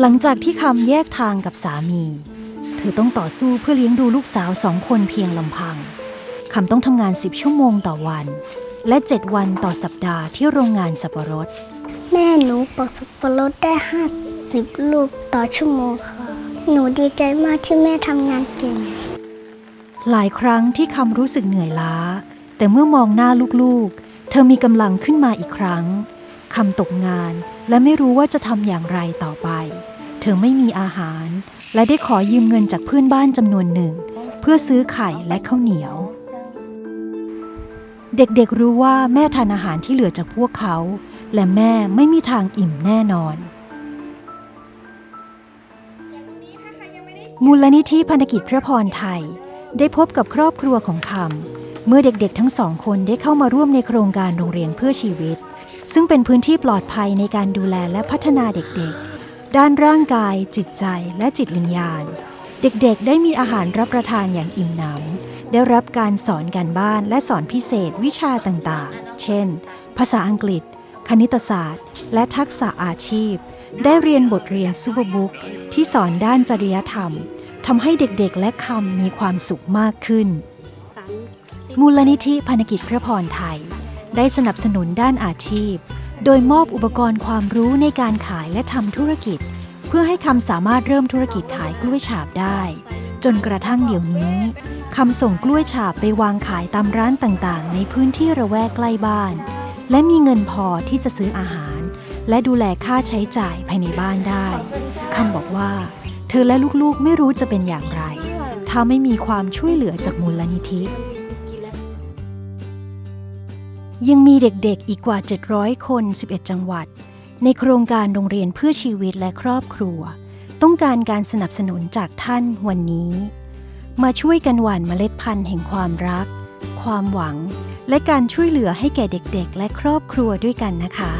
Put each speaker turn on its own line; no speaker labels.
หลังจากที่คำแยกทางกับสามี เธอต้องต่อสู้เพื่อเลี้ยงดูลูกสาวสองคนเพียงลำพัง คำต้องทำงาน 10 ชั่วโมงต่อวัน และ 7 วันต่อสัปดาห์ที่โรงงานสับปะรด
แม่หนูปอกสับปะรดได้ 50 ลูกต่อชั่วโมงค่ะ หนูดีใจมากที่แม่ทำงานเก่ง
หลายครั้งที่คำรู้สึกเหนื่อยล้า แต่เมื่อมองหน้าลูกๆ เธอมีกำลังขึ้นมาอีกครั้งคำตกงานและไม่รู้ว่าจะทำอย่างไรต่อไป เธอไม่มีอาหาร และได้ขอยืมเงินจากเพื่อนบ้านจำนวนหนึ่ง เพื่อซื้อไข่และข้าวเหนียว เด็กๆรู้ว่าแม่ทานอาหารที่เหลือจากพวกเขา และแม่ไม่มีทางอิ่มแน่นอน มูลนิธิพันธกิจพระพรไทย ได้พบกับครอบครัวของคำเมื่อเด็กๆทั้งสองคนได้เข้ามาร่วมในโครงการโรงเรียนเพื่อชีวิต ซึ่งเป็นพื้นที่ปลอดภัยในการดูแลและพัฒนาเด็กๆ ด้านร่างกาย จิตใจและจิตวิญญาณ เด็กๆ ได้มีอาหารรับประทานอย่างอิ่มหนำได้รับการสอนการบ้านและสอนพิเศษวิชาต่างๆ เช่น ภาษาอังกฤษ คณิตศาสตร์ และทักษะอาชีพ ได้เรียนบทเรียนซูเปอร์บุ๊กที่สอนด้านจริยธรรมทำให้เด็กๆ และคำมีความสุขมากขึ้น มูลนิธิพันกิจพระพรไทย ได้สนับสนุนด้านอาชีพ โดยมอบอุปกรณ์ความรู้ในการขายและทำธุรกิจ เพื่อให้คำสามารถเริ่มธุรกิจขายกล้วยฉาบได้ จนกระทั่งเดี๋ยวนี้คำส่งกล้วยฉาบไปวางขายตามร้านต่างๆ ในพื้นที่ระแวกใกล้บ้าน และมีเงินพอที่จะซื้ออาหาร และดูแลค่าใช้จ่ายภายในบ้านได้คำบอกว่า เธอและลูกๆไม่รู้จะเป็นอย่างไร ถ้าไม่มีความช่วยเหลือจากมูลนิธิ ยังมีเด็กๆอีกกว่า 700 คน 11 จังหวัด ในโครงการโรงเรียนเพื่อชีวิตและครอบครัว ต้องการการสนับสนุนจากท่านวันนี้ มาช่วยกันหว่านเมล็ดพันธุ์แห่งความรัก ความหวัง และการช่วยเหลือให้แก่เด็กๆ และครอบครัวด้วยกันนะคะ